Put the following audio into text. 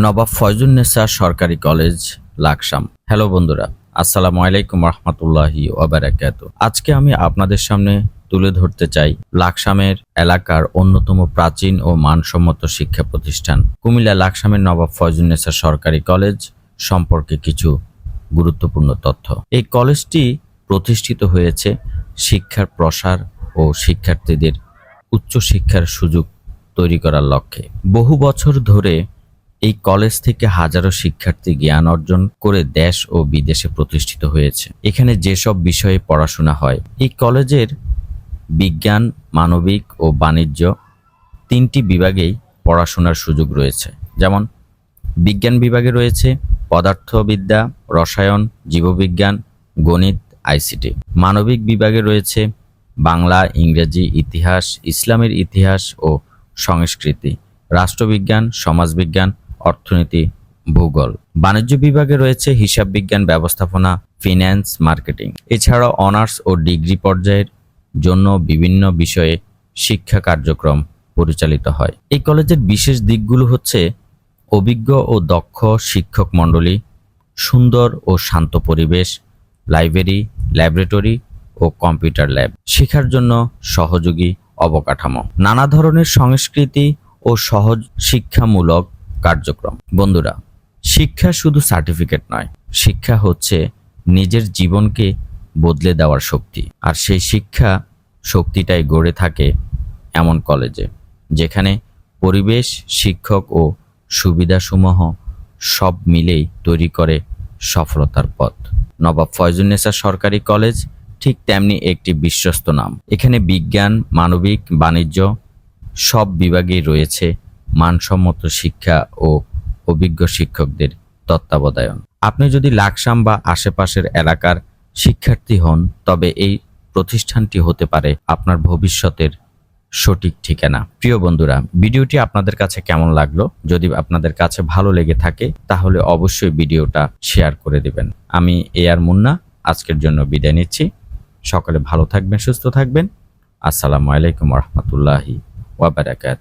নবাব ফয়জুন্নেসা সরকারি college, Laksam. Hello বন্ধুরা, আসসালামু আলাইকুম রহমতুল্লাহি ওবারাকাত আজকে আমি আপনাদের সামনে তুলে ধরতে চাই লাকসামের এলাকার অন্যতম প্রাচীন ও মানসম্মত শিক্ষা প্রতিষ্ঠান। কুমিল্লা লাকসামের নবাব ফয়জুন্নেসা সরকারি কলেজ সম্পর্কে কিছু গুরুত্বপূর্ণ তথ্য। এই কলেজটি প্রতিষ্ঠিত হয়েছে শিক্ষার প্রসার ও শিক্ষার্থীদের উচ্চশিক্ষার সুযোগ তৈরি করার লক্ষ্যে। বহু বছর ধরে এই কলেজ থেকে হাজারো শিক্ষার্থী জ্ঞান অর্জন করে দেশ ও বিদেশে প্রতিষ্ঠিত হয়েছে। এখানে যেসব বিষয়ে পড়াশোনা হয়, এই কলেজের বিজ্ঞান, মানবিক ও বাণিজ্য তিনটি বিভাগেই পড়াশোনার সুযোগ রয়েছে। যেমন, বিজ্ঞান বিভাগে রয়েছে পদার্থবিদ্যা, রসায়ন, জীববিজ্ঞান, গণিত, আইসিটি। মানবিক বিভাগে রয়েছে বাংলা, ইংরেজি, ইতিহাস, ইসলামের ইতিহাস ও সংস্কৃতি। রাষ্ট্রবিজ্ঞান, সমাজবিজ্ঞান অর্থনীতি, ভূগোল। বাণিজ্য বিভাগে রয়েছে হিসাব বিজ্ঞান ব্যবস্থাপনা ফিন্যান্স মার্কেটিং এছাড়াও অনার্স ও ডিগ্রি পর্যায়ের জন্য বিভিন্ন বিষয়ে শিক্ষা কার্যক্রম পরিচালিত হয়। এই কলেজের বিশেষ দিকগুলো হচ্ছে অভিজ্ঞ ও দক্ষ শিক্ষক মণ্ডলী, সুন্দর ও শান্ত পরিবেশ লাইব্রেরি ল্যাবরেটরি ও কম্পিউটার ল্যাব শেখার জন্য সহযোগী অবকাঠামো। নানা ধরনের সংস্কৃতি ও সহজ শিক্ষামূলক কার্যক্রম। বন্ধুরা, শিক্ষা শুধু সার্টিফিকেট নয়, শিক্ষা হচ্ছে নিজের জীবনকে বদলে দেওয়ার শক্তি। আর সেই শিক্ষা শক্তিটাই গড়ে থাকে এমন কলেজে, যেখানে পরিবেশ, শিক্ষক ও সুবিধাসমূহ সব মিলেই তৈরি করে সফলতার পথ। নবাব ফয়জুন্নেসা সরকারি কলেজ ঠিক তেমনি একটি বিশ্বস্ত নাম। এখানে বিজ্ঞান, মানবিক, বাণিজ্য সব বিভাগেই রয়েছে মানসম্মত শিক্ষা ও অভিজ্ঞ শিক্ষকদের তত্ত্বাবধায়ন। আপনি যদি লাকসাম বা আশেপাশের এলাকার শিক্ষার্থী হন, তবে এই প্রতিষ্ঠানটি হতে পারে আপনার ভবিষ্যতের সঠিক ঠিকানা। প্রিয় বন্ধুরা, ভিডিওটি আপনাদের কাছে কেমন লাগল? যদি আপনাদের কাছে ভালো লেগে থাকে, তাহলে অবশ্যই ভিডিওটা শেয়ার করে দেবেন। আমি এ আর মুন্না, আজকের জন্য বিদায় নিচ্ছি। সকলে ভালো থাকবেন, সুস্থ থাকবেন। আসসালামু আলাইকুম রহমতুল্লাহি ওয়াবারাকাত